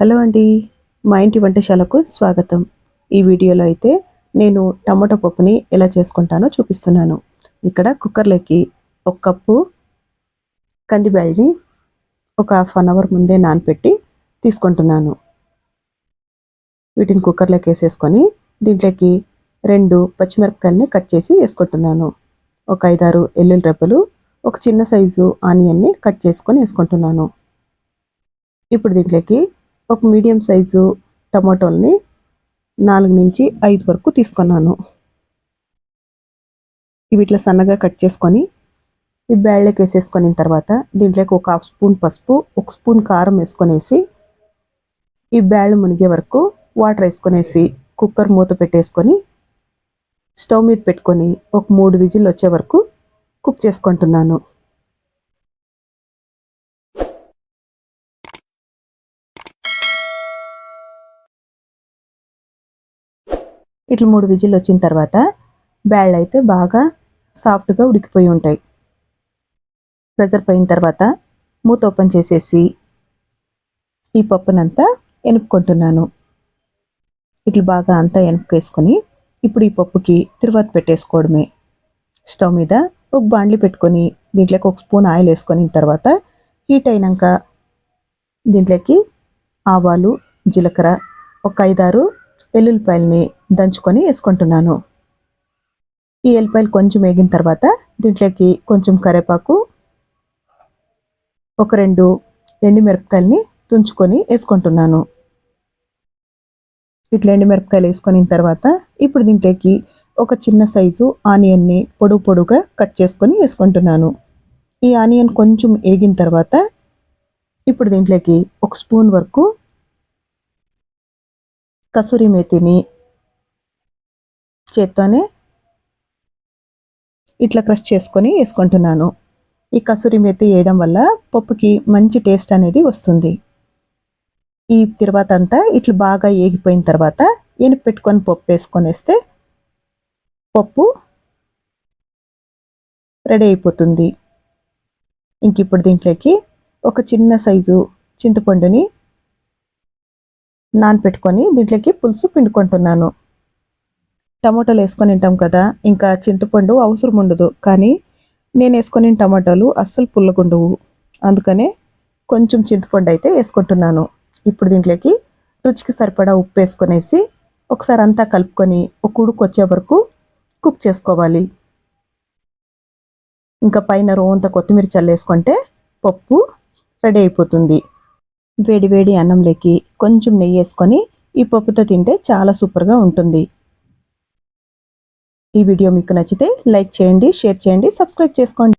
Hello అండి మా ఇంటి వంటశాలకు స్వాగతం. ఈ వీడియోలో అయితే నేను టమాటో పప్పుని ఎలా చేసుకుంటానో చూపిస్తున్నాను. ఇక్కడ కుక్కర్లోకి ఒక కప్పు కందిబ్యాళ్ళని ఒక హాఫ్ అన్ అవర్ ముందే నానపెట్టి తీసుకుంటున్నాను. వీటిని కుక్కర్లోకి వేసేసుకొని దీంట్లోకి రెండు పచ్చిమిరపకాయలని కట్ చేసి వేసుకుంటున్నాను. ఒక ఐదారు ఎల్లుల్లి రెబ్బలు ఒక చిన్న సైజు ఆనియన్ని కట్ చేసుకొని వేసుకుంటున్నాను. ఇప్పుడు దీంట్లోకి ఒక మీడియం సైజు టమాటోల్ని నాలుగు నుంచి ఐదు వరకు తీసుకున్నాను. ఇవి ఇట్లా సన్నగా కట్ చేసుకొని ఈ బ్యాళ్ళకి వేసేసుకొని తర్వాత దీంట్లోకి ఒక హాఫ్ స్పూన్ పసుపు ఒక స్పూన్ కారం వేసుకొనేసి ఈ బ్యాళ్ళు మునిగే వరకు వాటర్ వేసుకొనేసి కుక్కర్ మూత పెట్టేసుకొని స్టవ్ మీద పెట్టుకొని ఒక మూడు విజిల్ వచ్చే వరకు కుక్ చేసుకుంటున్నాను. ఇట్లా మూడు విజిల్ వచ్చిన తర్వాత బ్యాళ్ళు అయితే బాగా సాఫ్ట్గా ఉడికిపోయి ఉంటాయి. ప్రెజర్ పోయిన తర్వాత మూత ఓపెన్ చేసేసి ఈ పప్పునంతా ఎనుపుకుంటున్నాను ఇట్లా బాగా అంతా ఎనుపుకేసుకొని ఇప్పుడు ఈ పప్పుకి తిరువాత పెట్టేసుకోవడమే. స్టవ్ మీద ఒక బాండ్లీ పెట్టుకొని దీంట్లోకి ఒక స్పూన్ ఆయిల్ వేసుకొని తర్వాత హీట్ అయినాక దీంట్లోకి ఆవాలు జీలకర్ర ఒక ఐదారు వెల్లుల్లిపాయలని దంచుకొని వేసుకుంటున్నాను. ఈ ఎల్లిపాయలు కొంచెం వేగిన తర్వాత దీంట్లోకి కొంచెం కరివేపాకు ఒక రెండు ఎండుమిరపకాయలని తుంచుకొని వేసుకుంటున్నాను. ఇట్లా ఎండుమిరపకాయలు వేసుకొని తర్వాత ఇప్పుడు దీంట్లోకి ఒక చిన్న సైజు ఆనియన్ని పొడుగు పొడుగా కట్ చేసుకొని వేసుకుంటున్నాను. ఈ ఆనియన్ కొంచెం వేగిన తర్వాత ఇప్పుడు దీంట్లోకి ఒక స్పూన్ వరకు కసూరి మేతిని చేత్తోనే ఇట్లా క్రష్ చేసుకొని వేసుకుంటున్నాను. ఈ కసూరి మేతి వేయడం వల్ల పప్పుకి మంచి టేస్ట్ అనేది వస్తుంది. ఈ తర్వాత అంతా ఇట్లా బాగా ఏగిపోయిన తర్వాత ఎనుపు పెట్టుకొని పప్పు వేసుకొని వేస్తే పప్పు రెడీ అయిపోతుంది. ఇంక ఇప్పుడు దీంట్లోకి ఒక చిన్న సైజు చింతపండుని నానపెట్టుకొని దీంట్లోకి పులుసు పిండుకుంటున్నాను. టమాటాలు వేసుకొని తింటాం కదా ఇంకా చింతపండు అవసరం ఉండదు. కానీ నేను వేసుకొని టమాటాలు అస్సలు పుల్లగుండవు అందుకనే కొంచెం చింతపండు అయితే వేసుకుంటున్నాను. ఇప్పుడు దీంట్లోకి రుచికి సరిపడా ఉప్పు వేసుకొనేసి ఒకసారి అంతా కలుపుకొని ఒక ఉడుకు వచ్చే వరకు కుక్ చేసుకోవాలి. ఇంకా పైన రోంత కొత్తిమీర చల్లేసుకుంటే పప్పు రెడీ అయిపోతుంది. వేడి వేడి అన్నంలోకి కొంచెం నెయ్యి వేసుకొని ఈ పప్పుతో తింటే చాలా సూపర్గా ఉంటుంది. ఈ వీడియో మీకు నచ్చితే లైక్ చేయండి షేర్ చేయండి సబ్స్క్రైబ్ చేసుకోండి.